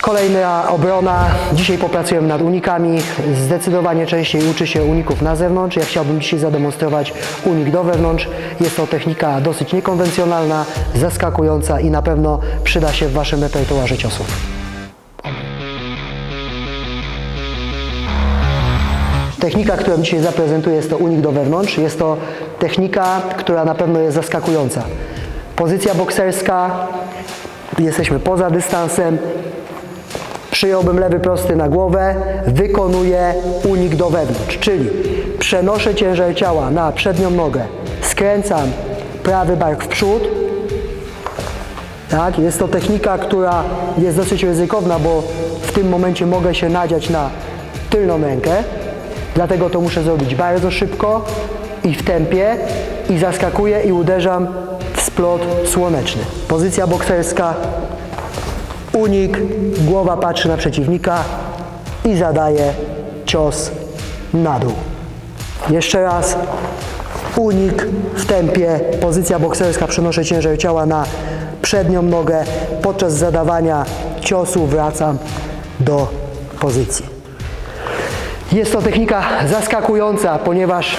Kolejna obrona. Dzisiaj popracujemy nad unikami. Zdecydowanie częściej uczy się uników na zewnątrz. Ja chciałbym dzisiaj zademonstrować unik do wewnątrz. Jest to technika dosyć niekonwencjonalna, zaskakująca i na pewno przyda się w Waszym repertuarze ciosów. Technika, którą dzisiaj zaprezentuję, jest to unik do wewnątrz. Jest to technika, która na pewno jest zaskakująca. Pozycja bokserska, jesteśmy poza dystansem. Przyjąłbym lewy prosty na głowę, wykonuję unik do wewnątrz, czyli przenoszę ciężar ciała na przednią nogę, skręcam prawy bark w przód. Tak, jest to technika, która jest dosyć ryzykowna, bo w tym momencie mogę się nadziać na tylną rękę. Dlatego to muszę zrobić bardzo szybko i w tempie i zaskakuję i uderzam w splot słoneczny. Pozycja bokserska, unik, głowa patrzy na przeciwnika i zadaje cios na dół. Jeszcze raz, unik w tempie, pozycja bokserska, przenoszę ciężar ciała na przednią nogę, podczas zadawania ciosu wracam do pozycji. Jest to technika zaskakująca, ponieważ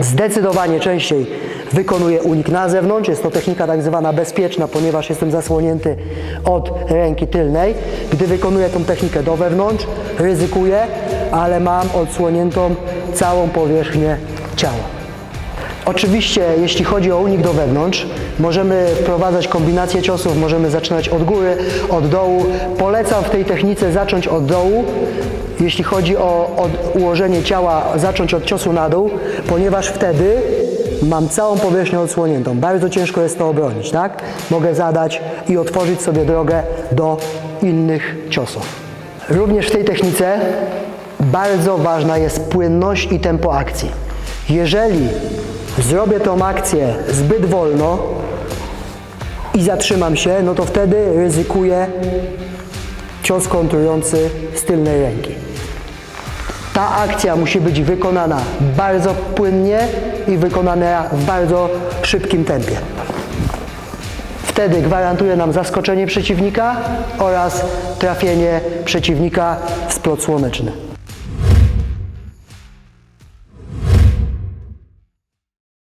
zdecydowanie częściej wykonuję unik na zewnątrz. Jest to technika tak zwana bezpieczna, ponieważ jestem zasłonięty od ręki tylnej. Gdy wykonuję tą technikę do wewnątrz, ryzykuję, ale mam odsłoniętą całą powierzchnię ciała. Oczywiście, jeśli chodzi o unik do wewnątrz, możemy wprowadzać kombinację ciosów, możemy zaczynać od góry, od dołu. Polecam w tej technice zacząć od dołu, jeśli chodzi o ułożenie ciała, zacząć od ciosu na dół, ponieważ wtedy mam całą powierzchnię odsłoniętą. Bardzo ciężko jest to obronić, tak? Mogę zadać i otworzyć sobie drogę do innych ciosów. Również w tej technice bardzo ważna jest płynność i tempo akcji. Jeżeli zrobię tą akcję zbyt wolno i zatrzymam się, no to wtedy ryzykuję cios kontrujący z tylnej ręki. Ta akcja musi być wykonana bardzo płynnie i wykonana w bardzo szybkim tempie. Wtedy gwarantuje nam zaskoczenie przeciwnika oraz trafienie przeciwnika w splot słoneczny.